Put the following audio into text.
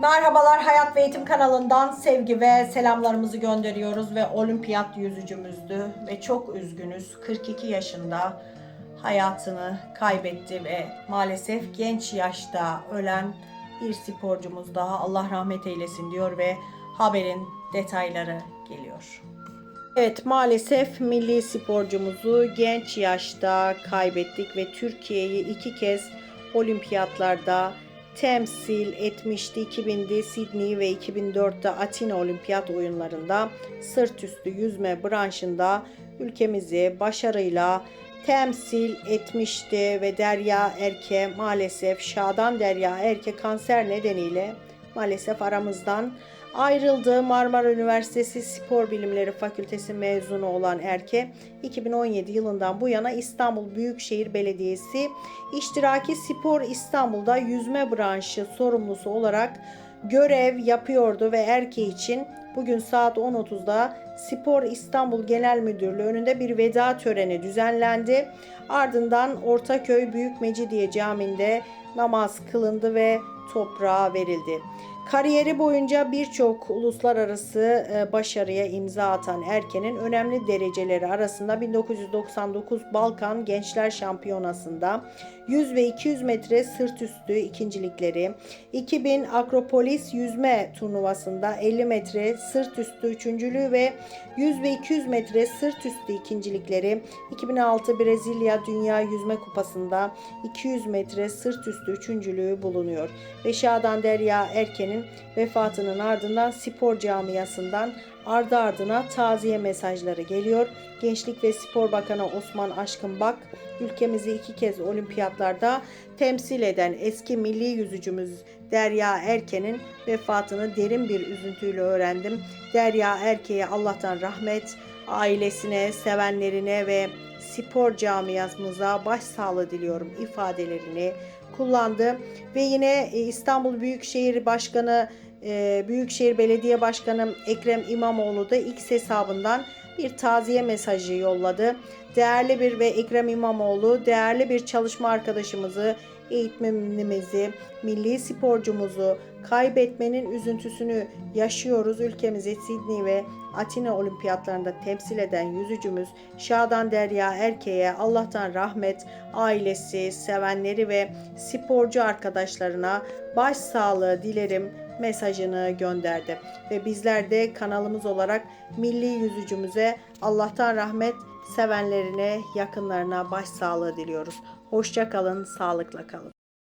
Merhabalar Hayat ve Eğitim kanalından sevgi ve selamlarımızı gönderiyoruz ve olimpiyat yüzücümüzdü ve çok üzgünüz 42 yaşında hayatını kaybetti ve maalesef genç yaşta ölen bir sporcumuz daha Allah rahmet eylesin diyor ve haberin detayları geliyor. Evet maalesef milli sporcumuzu genç yaşta kaybettik ve Türkiye'yi iki kez olimpiyatlarda temsil etmişti. 2000'de Sydney ve 2004'te Atina Olimpiyat oyunlarında sırt üstü yüzme branşında ülkemizi başarıyla temsil etmişti ve Derya Erke maalesef Şadan Derya Erke kanser nedeniyle maalesef aramızdan ayrıldı. Marmara Üniversitesi Spor Bilimleri Fakültesi mezunu olan Erke 2017 yılından bu yana İstanbul Büyükşehir Belediyesi İştiraki Spor İstanbul'da yüzme branşı sorumlusu olarak görev yapıyordu ve Erke için bugün saat 10.30'da Spor İstanbul Genel Müdürlüğü önünde bir veda töreni düzenlendi. Ardından Ortaköy Büyük Mecidiye Camii'nde namaz kılındı ve toprağa verildi. Kariyeri boyunca birçok uluslararası e, başarıya imza atan Erken'in önemli dereceleri arasında 1999 Balkan Gençler Şampiyonası'nda 100 ve 200 metre sırt üstü ikincilikleri, 2000 Akropolis yüzme turnuvasında 50 metre sırt üstü üçüncülüğü ve 100 ve 200 metre sırt üstü ikincilikleri, 2006 Brezilya Dünya Yüzme Kupası'nda 200 metre sırt üstü üçüncülüğü bulunuyor. Ve Şadan Derya Erken'in vefatının ardından spor camiasından ardı ardına taziye mesajları geliyor. Gençlik ve Spor Bakanı Osman Aşkın Bak, ülkemizi iki kez olimpiyatlarda temsil eden eski milli yüzücümüz Derya Erken'in vefatını derin bir üzüntüyle öğrendim. Derya Erke'ye Allah'tan rahmet, ailesine, sevenlerine ve spor camiamıza başsağlığı diliyorum ifadelerini kullandı ve yine e, İstanbul Büyükşehir Başkanı e, Büyükşehir Belediye Başkanı Ekrem İmamoğlu da X hesabından bir taziye mesajı yolladı. Değerli bir ve Ekrem İmamoğlu değerli bir çalışma arkadaşımızı, eğitmenimizi, milli sporcumuzu kaybetmenin üzüntüsünü yaşıyoruz. Ülkemizi Sydney ve Atina olimpiyatlarında temsil eden yüzücümüz Şadan Derya Erke'ye Allah'tan rahmet, ailesi, sevenleri ve sporcu arkadaşlarına başsağlığı dilerim mesajını gönderdi. Ve bizler de kanalımız olarak milli yüzücümüze Allah'tan rahmet, sevenlerine, yakınlarına başsağlığı diliyoruz. Hoşça kalın, sağlıkla kalın.